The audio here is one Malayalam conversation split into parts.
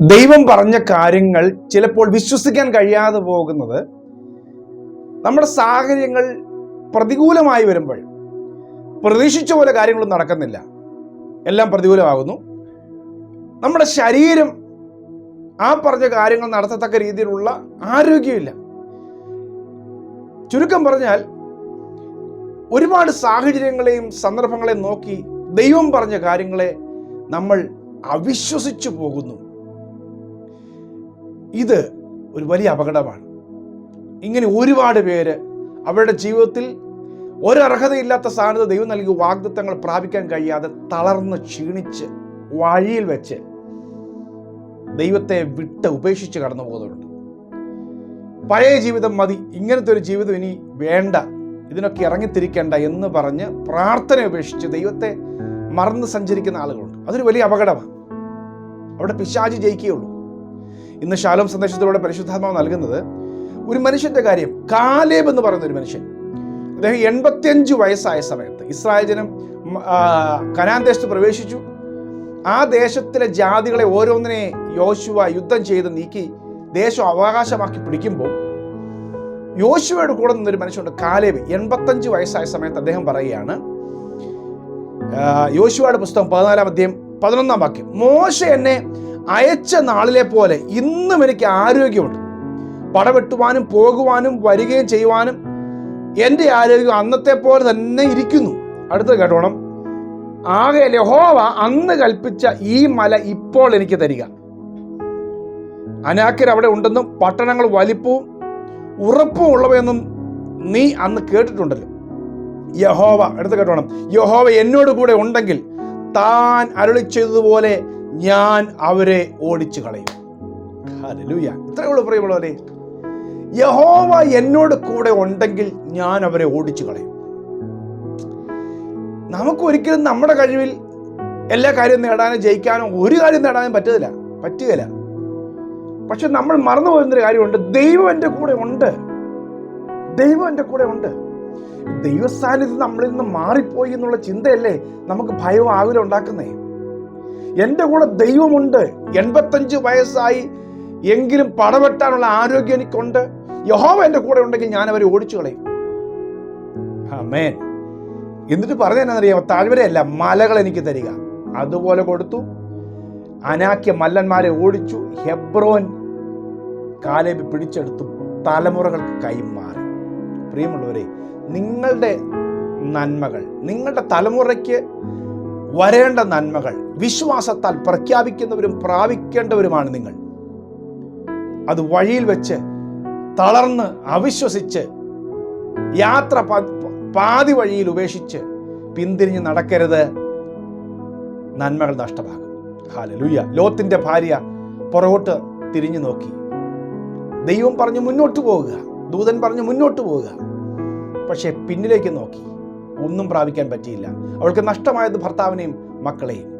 ദൈവം പറഞ്ഞ കാര്യങ്ങൾ ചിലപ്പോൾ വിശ്വസിക്കാൻ കഴിയാതെ പോകുന്നത് നമ്മുടെ സാഹചര്യങ്ങൾ പ്രതികൂലമായി വരുമ്പോൾ പ്രതീക്ഷിച്ച പോലെ കാര്യങ്ങളൊന്നും നടക്കുന്നില്ല. എല്ലാം പ്രതികൂലമാകുന്നു. നമ്മുടെ ശരീരം ആ പറഞ്ഞ കാര്യങ്ങൾ നടത്തത്തക്ക രീതിയിലുള്ള ആരോഗ്യമില്ല. ചുരുക്കം പറഞ്ഞാൽ ഒരുപാട് സാഹചര്യങ്ങളെയും സന്ദർഭങ്ങളെയും നോക്കി ദൈവം പറഞ്ഞ കാര്യങ്ങളെ നമ്മൾ അവിശ്വസിച്ചു പോകുന്നു. ഇത് ഒരു വലിയ അപകടമാണ്. ഇങ്ങനെ ഒരുപാട് പേര് അവരുടെ ജീവിതത്തിൽ ഒരർഹതയില്ലാത്ത സ്ഥാനത്ത് ദൈവം നൽകിയ വാഗ്ദത്തങ്ങൾ പ്രാപിക്കാൻ കഴിയാതെ തളർന്ന് ക്ഷീണിച്ച് വഴിയിൽ വെച്ച് ദൈവത്തെ വിട്ട് ഉപേക്ഷിച്ച് കടന്നു പോകുന്നവരുണ്ട് പഴയ ജീവിതം മതി ഇങ്ങനത്തെ ഒരു ജീവിതം ഇനി വേണ്ട ഇതിനൊക്കെ ഇറങ്ങിത്തിരിക്കേണ്ട എന്ന് പറഞ്ഞ് പ്രാർത്ഥന ഉപേക്ഷിച്ച് ദൈവത്തെ മറന്ന് സഞ്ചരിക്കുന്ന ആളുകളുണ്ട്. അതൊരു വലിയ അപകടമാണ്. അവിടെ പിശാചി ജയിക്കുകയുള്ളൂ. ഇന്ന് ശാലോം സന്ദേശത്തിലൂടെ പരിശുദ്ധാത്മാവ് നൽകുന്നത് ഒരു മനുഷ്യന്റെ കാര്യം. കാലേബ് എന്ന് പറയുന്ന ഒരു മനുഷ്യൻ. അദ്ദേഹം എൺപത്തിയഞ്ച് വയസ്സായ സമയത്ത് ഇസ്രായേൽ ജനം കനാൻ ദേശത്ത് പ്രവേശിച്ചു. ആ ദേശത്തിലെ ജാതികളെ ഓരോന്നിനെ യോശുവ യുദ്ധം ചെയ്ത് നീക്കി ദേശം അവകാശമാക്കി പിടിക്കുമ്പോൾ യോശുവയുടെ കൂടെ നിന്നൊരു മനുഷ്യനുണ്ട് കാലേബ്. എൺപത്തഞ്ച് വയസ്സായ സമയത്ത് അദ്ദേഹം പറയുകയാണ് യോശുവയുടെ പുസ്തകം പതിനാലാം അധ്യയം പതിനൊന്നാം വാക്യം. മോശ എന്നെ അയച്ച നാളിലെ പോലെ ഇന്നും എനിക്ക് ആരോഗ്യമുണ്ട്. പടവെട്ടുവാനും പോകുവാനും വരികയും ചെയ്യുവാനും എന്റെ ആരോഗ്യം അന്നത്തെ പോലെ തന്നെ ഇരിക്കുന്നു. അടുത്ത കേട്ടോണം. ആകെ ലഹോവ അന്ന് കൽപ്പിച്ച ഈ മല ഇപ്പോൾ എനിക്ക് തരിക. അനാക്കർ അവിടെ ഉണ്ടെന്നും പട്ടണങ്ങൾ വലിപ്പവും ഉറപ്പും ഉള്ളവയെന്നും നീ അന്ന് കേട്ടിട്ടുണ്ടല്ലോ. യഹോവ എടുത്ത് കേട്ടോണം. യഹോവ എന്നോട് കൂടെ ഉണ്ടെങ്കിൽ താൻ അരുളി ചെയ്തതുപോലെ ഞാൻ അവരെ ഓടിച്ചു കളയും ഹല്ലേലൂയ. ഇത്രയേ ഉള്ളൂ പ്രിയമുള്ളവരെ. യഹോവ എന്നോട് കൂടെ ഉണ്ടെങ്കിൽ ഞാൻ അവരെ ഓടിച്ചു കളയും നമുക്ക് ഒരിക്കലും നമ്മുടെ കഴിവിൽ എല്ലാ കാര്യവും നേടാനോ ജയിക്കാനോ ഒരു കാര്യം നേടാനും പറ്റത്തില്ല. പറ്റുകയില്ല. പക്ഷെ നമ്മൾ മറന്നു പോകുന്നൊരു കാര്യമുണ്ട്. ദൈവം എന്റെ കൂടെ ഉണ്ട്. ദൈവം എന്റെ കൂടെ ഉണ്ട്. ദൈവസാന്നിധ്യം നമ്മളിൽ നിന്ന് മാറിപ്പോയി എന്നുള്ള ചിന്തയല്ലേ നമുക്ക് ഭയവും ആകുലം ഉണ്ടാക്കുന്നേ? എന്റെ കൂടെ ദൈവമുണ്ട്. എൺപത്തഞ്ച് വയസ്സായി എങ്കിലും പടവെട്ടാനുള്ള ആരോഗ്യം എനിക്കുണ്ട്. യഹോവ എന്റെ കൂടെ ഉണ്ടെങ്കിൽ ഞാൻ അവരെ ഓടിച്ചു കളയും. ആമേൻ. എന്നിട്ട് പറഞ്ഞതെന്നറിയാമോ താഴ്വരയല്ല മലകൾ എനിക്ക് തരിക. അതുപോലെ കൊടുത്തു. അനാക്യ മല്ലന്മാരെ ഓടിച്ചു. ഹെബ്രോൻ കാലേബ് പിടിച്ചെടുത്തു. തലമുറകൾക്ക് കൈമാറി പ്രിയമുള്ളവരെ നിങ്ങളുടെ നന്മകൾ നിങ്ങളുടെ തലമുറയ്ക്ക് വരേണ്ട നന്മകൾ വിശ്വാസത്താൽ പ്രഖ്യാപിക്കുന്നവരും പ്രാപിക്കേണ്ടവരുമാണ് നിങ്ങൾ. അത് വഴിയിൽ വെച്ച് തളർന്ന് അവിശ്വസിച്ച് യാത്ര പാതി വഴിയിൽ ഉപേക്ഷിച്ച് പിന്തിരിഞ്ഞ് നടക്കരുത്. നന്മകൾ നഷ്ടമാകും. ഹാലലുയ്യ ലോത്തിന്റെ ഭാര്യ പുറകോട്ട് തിരിഞ്ഞു നോക്കി. ദൈവം പറഞ്ഞു മുന്നോട്ട് പോവുക. ദൂതൻ പറഞ്ഞു മുന്നോട്ട് പോവുക. പക്ഷേ പിന്നിലേക്ക് നോക്കി. ഒന്നും പ്രാപിക്കാൻ പറ്റിയില്ല. അവൾക്ക് നഷ്ടമായത് ഭർത്താവിനെയും മക്കളെയും.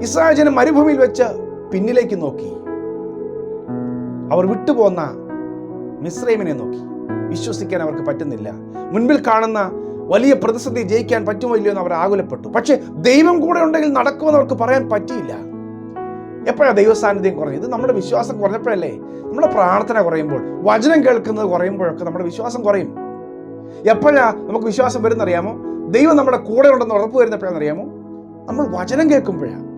ഇസ്രായേൽ മരുഭൂമിയിൽ വെച്ച് പിന്നിലേക്ക് നോക്കി. അവർ വിട്ടുപോന്ന മിശ്രൈമിനെ നോക്കി. വിശ്വസിക്കാൻ അവർക്ക് പറ്റുന്നില്ല. മുൻപിൽ കാണുന്ന വലിയ പ്രതിസന്ധി ജയിക്കാൻ പറ്റുമോ ഇല്ലയോ എന്ന് അവർ ആകുലപ്പെട്ടു. പക്ഷേ ദൈവം കൂടെ ഉണ്ടെങ്കിൽ നടക്കുമെന്ന് അവർക്ക് പറയാൻ പറ്റിയില്ല. എപ്പോഴാണ് ദൈവസാന്നിധ്യം കുറഞ്ഞത്? നമ്മുടെ വിശ്വാസം കുറഞ്ഞപ്പോഴല്ലേ? നമ്മുടെ പ്രാർത്ഥന കുറയുമ്പോൾ വചനം കേൾക്കുന്നത് കുറയുമ്പോഴൊക്കെ നമ്മുടെ വിശ്വാസം കുറയും. എപ്പോഴാ നമുക്ക് വിശ്വാസം വരുന്നറിയാമോ? ദൈവം നമ്മുടെ കൂടെ ഉണ്ടെന്ന് ഉറപ്പ് വരുന്നപ്പോഴാണെന്നറിയാമോ? നമ്മൾ വചനം കേൾക്കുമ്പോഴാണ്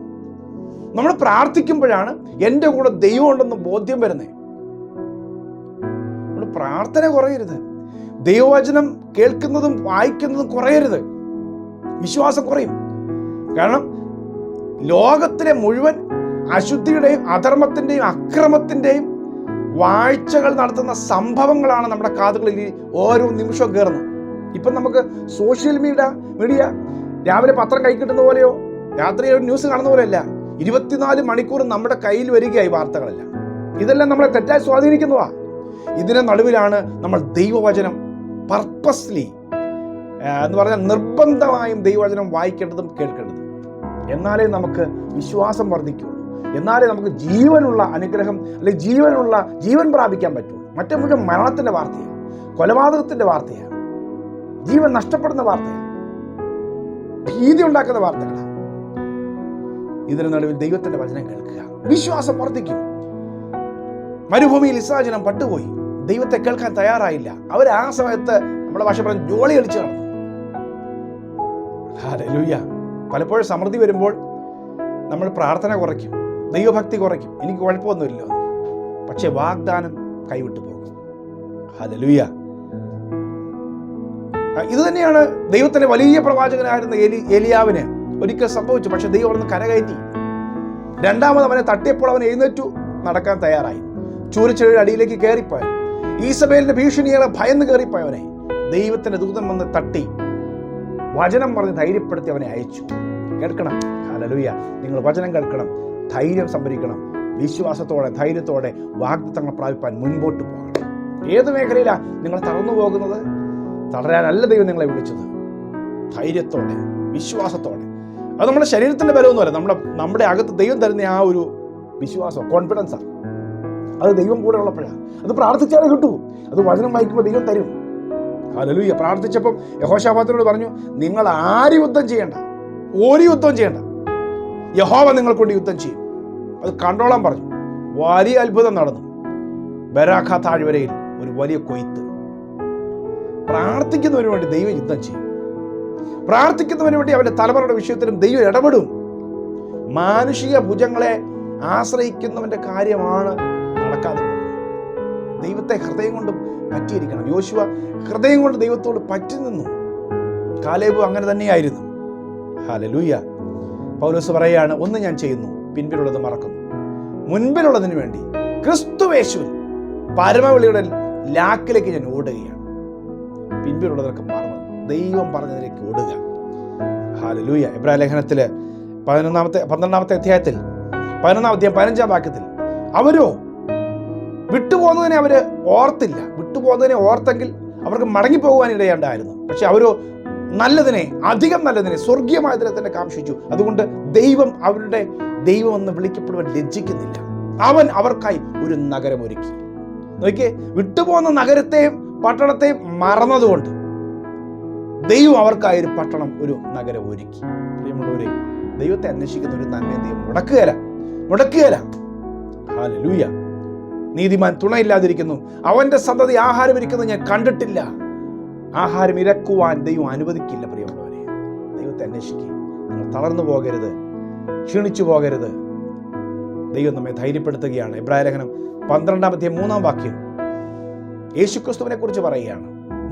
നമ്മൾ പ്രാർത്ഥിക്കുമ്പോഴാണ് എന്റെ കൂടെ ദൈവം ഉണ്ടെന്ന് ബോധ്യം വരുന്നത് നമ്മൾ പ്രാർത്ഥന കുറയരുത്. ദൈവവചനം കേൾക്കുന്നതും വായിക്കുന്നതും കുറയരുത്. വിശ്വാസം കുറയും. കാരണം ലോകത്തിലെ മുഴുവൻ അശുദ്ധിയുടെയും അധർമ്മത്തിന്റെയും അക്രമത്തിന്റെയും വാഴ്ചകൾ നടത്തുന്ന സംഭവങ്ങളാണ് നമ്മുടെ കാതുകളിൽ ഓരോ നിമിഷവും കയറുന്നത്. ഇപ്പം നമുക്ക് സോഷ്യൽ മീഡിയ മീഡിയ രാവിലെ പത്രം കൈ കിട്ടുന്ന പോലെയോ രാത്രി ഒരു ന്യൂസ് കാണുന്ന പോലെയല്ല. ഇരുപത്തിനാല് മണിക്കൂർ നമ്മുടെ കയ്യിൽ വരികയായി വാർത്തകളെല്ലാം. ഇതെല്ലാം നമ്മളെ തെറ്റായി സ്വാധീനിക്കുന്നതാ ഇതിന് നടുവിലാണ് നമ്മൾ ദൈവവചനം പർപ്പസ്ലി എന്ന് പറഞ്ഞാൽ നിർബന്ധമായും ദൈവവചനം വായിക്കേണ്ടതും കേൾക്കേണ്ടതും. എന്നാലേ നമുക്ക് വിശ്വാസം വർദ്ധിക്കുള്ളൂ എന്നാലേ നമുക്ക് ജീവനുള്ള അനുഗ്രഹം അല്ലെങ്കിൽ ജീവനുള്ള ജീവൻ പ്രാപിക്കാൻ പറ്റുള്ളൂ. മറ്റേ മുഴുവൻ മരണത്തിന്റെ വാർത്തയാണ് കൊലപാതകത്തിന്റെ വാർത്തയാണ് ജീവൻ നഷ്ടപ്പെടുന്ന വാർത്തയാണ് ഭീതി ഉണ്ടാക്കുന്ന വാർത്തകളാണ് ഇതിന് നടുവിൽ ദൈവത്തിന്റെ വചനം കേൾക്കുക. വിശ്വാസം വർദ്ധിക്കും. മരുഭൂമിയിൽ ഇസ്രാജനം പട്ടുപോയി. ദൈവത്തെ കേൾക്കാൻ തയ്യാറായില്ല. അവർ ആ സമയത്ത് നമ്മുടെ ഭാഷ പറഞ്ഞ് ജോളി കളിച്ചു നടന്നു. പലപ്പോഴും സമൃദ്ധി വരുമ്പോൾ നമ്മൾ പ്രാർത്ഥന കുറയ്ക്കും. ദൈവഭക്തി കുറയ്ക്കും. എനിക്ക് കുഴപ്പമൊന്നുമില്ല പക്ഷെ വാഗ്ദാനം കൈവിട്ടു പോകും. ഹല്ലേലൂയ. ഇത് തന്നെയാണ് ദൈവത്തിന്റെ വലിയ പ്രവാചകനായിരുന്ന എലി ഏലിയാവിന് ഒരിക്കൽ സംഭവിച്ചു. പക്ഷെ ദൈവം അവിടെ നിന്ന് കരകയറ്റി. രണ്ടാമത് അവനെ തട്ടിയപ്പോൾ അവൻ എഴുന്നേറ്റു നടക്കാൻ തയ്യാറായി. ചൂരച്ചെഴിയുടെ അടിയിലേക്ക് കയറിപ്പോയി. ഈസബേലിന്റെ ഭീഷണികളെ ഭയന്ന് കയറിപ്പോയവനെ ദൈവത്തിന്റെ ദൂതൻ വന്ന് തട്ടി. വചനം പറഞ്ഞ് ധൈര്യപ്പെടുത്തി അവനെ അയച്ചു. കേൾക്കണം. ഹലലുയ നിങ്ങൾ വചനം കേൾക്കണം. ധൈര്യം സംഭരിക്കണം. വിശ്വാസത്തോടെ ധൈര്യത്തോടെ വാഗ്ദത്തങ്ങൾ പ്രാപിപ്പാൻ മുൻപോട്ട് പോകണം. ഏത് മേഖലയിലാണ് നിങ്ങൾ തളർന്നു പോകുന്നത്? തളരാനല്ല ദൈവം നിങ്ങളെ വിളിച്ചത്. ധൈര്യത്തോടെ വിശ്വാസത്തോടെ. അത് നമ്മുടെ ശരീരത്തിന്റെ ബലമൊന്നുമല്ല. നമ്മുടെ നമ്മുടെ അകത്ത് ദൈവം തരുന്ന ആ ഒരു വിശ്വാസം കോൺഫിഡൻസാണ് അത് ദൈവം കൂടെ ഉള്ളപ്പോഴാണ്. അത് പ്രാർത്ഥിച്ചാലേ കിട്ടൂ. അത് വചനം വായിക്കുമ്പോൾ ദൈവം തരും. ഹല്ലേലൂയ പ്രാർത്ഥിച്ചപ്പം യഹോശാപാത്തിനോട് പറഞ്ഞു നിങ്ങൾ ആര് യുദ്ധം ചെയ്യണ്ട? ഒരു യുദ്ധം ചെയ്യണ്ട. യഹോവ നിങ്ങൾ കൊണ്ട് യുദ്ധം ചെയ്യും. അത് കണ്ടോളാൻ പറഞ്ഞു. വലിയ അത്ഭുതം നടന്നു. ബരാഖ താഴ്വരയിൽ ഒരു വലിയ കൊയ്ത്ത്. പ്രാർത്ഥിക്കുന്നവന് വേണ്ടി ദൈവം യുദ്ധം ചെയ്യും. പ്രാർത്ഥിക്കുന്നതിന് വേണ്ടി അവന്റെ തലമുറയുടെ വിഷയത്തിലും ദൈവം ഇടപെടും. മാനുഷിക ഭുജങ്ങളെ ആശ്രയിക്കുന്നവന്റെ കാര്യമാണ് നടക്കാതെ. ദൈവത്തെ ഹൃദയം കൊണ്ട് പറ്റിയിരിക്കണം. യോശുവ ഹൃദയം കൊണ്ട് ദൈവത്തോട് പറ്റി നിന്നു. കാലേബു അങ്ങനെ തന്നെയായിരുന്നു. ഹാലലൂയ പൗലോസ് പറയാണ് ഒന്ന് ഞാൻ ചെയ്യുന്നു പിൻപിലുള്ളത് മറക്കുന്നു. മുൻപിലുള്ളതിന് വേണ്ടി ക്രിസ്തുവേശുവിൽ പരമവിളിയുടെ ലാക്കിലേക്ക് ഞാൻ ഓടുകയാണ്. പിൻപിലുള്ളതൊക്കെ മറന്നു. ദൈവം പറഞ്ഞതിലേക്ക് ഓടുക. ഹാലലൂയ എബ്രാ ലേഖനത്തിൽ പതിനൊന്നാമത്തെ പന്ത്രണ്ടാമത്തെ അധ്യായത്തിൽ പതിനൊന്നാം അധ്യായം പതിനഞ്ചാം വാക്യത്തിൽ അവരോ വിട്ടുപോകുന്നതിനെ അവർ ഓർത്തില്ല. വിട്ടുപോകുന്നതിനെ ഓർത്തെങ്കിൽ അവർക്ക് മടങ്ങിപ്പോകുവാൻ ഇടയുണ്ടായിരുന്നു. പക്ഷെ അവരോ നല്ലതിനെ അധികം നല്ലതിനെ സ്വർഗീയമായതിനെ തന്നെ കാക്ഷിച്ചു. അതുകൊണ്ട് ദൈവം അവരുടെ ദൈവം എന്ന് വിളിക്കപ്പെടുവാൻ ലജ്ജിക്കുന്നില്ല. അവൻ അവർക്കായി ഒരു നഗരം ഒരുക്കി നോക്കിയേ വിട്ടുപോകുന്ന നഗരത്തെയും പട്ടണത്തെയും മറന്നതുകൊണ്ട് ദൈവം അവർക്കായി ഒരു പട്ടണം ഒരു നഗരം ഒരുക്കി. പ്രിയമുള്ളവരെ ദൈവത്തെ അന്വേഷിക്കുന്ന ഒരു നന്മ ദൈവം മുടക്കുകയല്ല. മുടക്കുകയല്ല. ഹാലലൂയ നീതിമാൻ തുണയില്ലാതിരിക്കുന്നു. അവന്റെ സന്തതി ആഹാരം ഇരിക്കുന്നത് ഞാൻ കണ്ടിട്ടില്ല. ആഹാരം ഇരക്കുവാൻ ദൈവം അനുവദിക്കില്ല പ്രിയമുള്ളവരെ. ദൈവത്തെ അന്വേഷിക്കുക നിങ്ങൾ തളർന്നു പോകരുത്. ക്ഷീണിച്ചു പോകരുത്. ദൈവം നമ്മെ ധൈര്യപ്പെടുത്തുകയാണ്. ഇബ്രായ ലേഖനം പന്ത്രണ്ടാമത്തെ മൂന്നാം വാക്യം. യേശുക്രിസ്തുവിനെ കുറിച്ച് പറയുകയാണ്.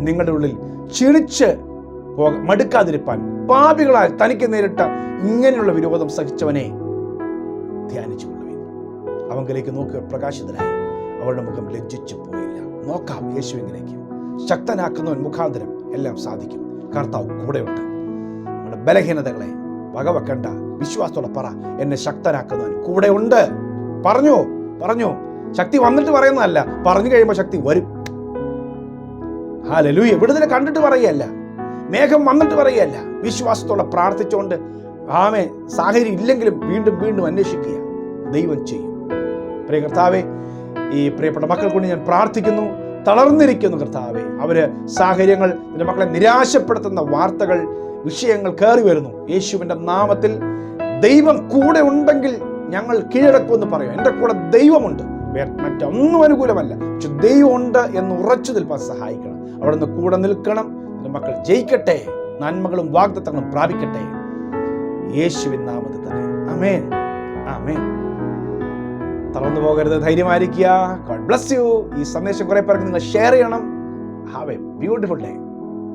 നിങ്ങളുടെ ഉള്ളിൽ ക്ഷീണിച്ച് പോക മടുക്കാതിരിപ്പാൻ പാപികളാൽ തനിക്ക് നേരിട്ട ഇങ്ങനെയുള്ള വിരോധം സഹിച്ചവനെ ധ്യാനിച്ചു കൊള്ളുവിൻ. അവങ്കിലേക്ക് നോക്കി പ്രകാശിതനായി അവളുടെ മുഖം ലജ്ജിച്ചു പോയില്ല. നോക്കാം യേശുവിലേക്ക് ശക്തനാക്കുന്നവൻ മുഖാന്തരം എല്ലാം സാധിക്കും. കർത്താവ് കൂടെയുണ്ട്. നമ്മുടെ ബലഹീനതകളെ വകവെക്കണ്ട. വിശ്വാസത്തോടെ പറ. എന്നെ ശക്തനാക്കുന്നവൻ കൂടെയുണ്ട്. പറഞ്ഞു? പറഞ്ഞു? ശക്തി വന്നിട്ട് പറയുന്നതല്ല. പറഞ്ഞു കഴിയുമ്പോൾ ശക്തി വരും. ഹാലലൂയ. വിടുതല കണ്ടിട്ട് പറയല്ല മേഘം വന്നിട്ട് പറയുകയല്ല. വിശ്വാസത്തോടെ പ്രാർത്ഥിച്ചുകൊണ്ട് ആമേ സാഹചര്യം ഇല്ലെങ്കിലും വീണ്ടും വീണ്ടും അന്വേഷിക്കുക. ദൈവം ചെയ്യും. പ്രിയ കർത്താവെ ഈ പ്രിയപ്പെട്ട മക്കൾ കൊണ്ട് ഞാൻ പ്രാർത്ഥിക്കുന്നു തളർന്നിരിക്കുന്നു കർത്താവെ. അവർ സാഹചര്യങ്ങൾ എന്റെ മക്കളെ നിരാശപ്പെടുത്തുന്ന വാർത്തകൾ വിഷയങ്ങൾ കയറി വരുന്നു. യേശുവിന്റെ നാമത്തിൽ ദൈവം കൂടെ ഉണ്ടെങ്കിൽ ഞങ്ങൾ കീഴടക്കുമെന്ന് പറയും. എന്റെ കൂടെ ദൈവമുണ്ട്. മറ്റൊന്നും അനുകൂലമല്ല. പക്ഷെ ദൈവമുണ്ട് എന്ന് ഉറച്ചു നിൽപ്പാൻ സഹായിക്കണം. അവിടെ നിന്ന് കൂടെ നിൽക്കണം. നിന്റെ മക്കൾ ജയിക്കട്ടെ നന്മകളും വാഗ്ദത്തങ്ങളും പ്രാപിക്കട്ടെ. യേശുവിൻ നാമത്തിൽ തന്നെ. അമേൻ അമേൻ തളർന്നു പോകരുത് ധൈര്യമായിരിക്കുക. ഗോഡ് ബ്ലസ് യു ഈ സന്ദേശം കുറെ പേർക്ക് നിങ്ങൾ ഷെയർ ചെയ്യണം. Have A beautiful day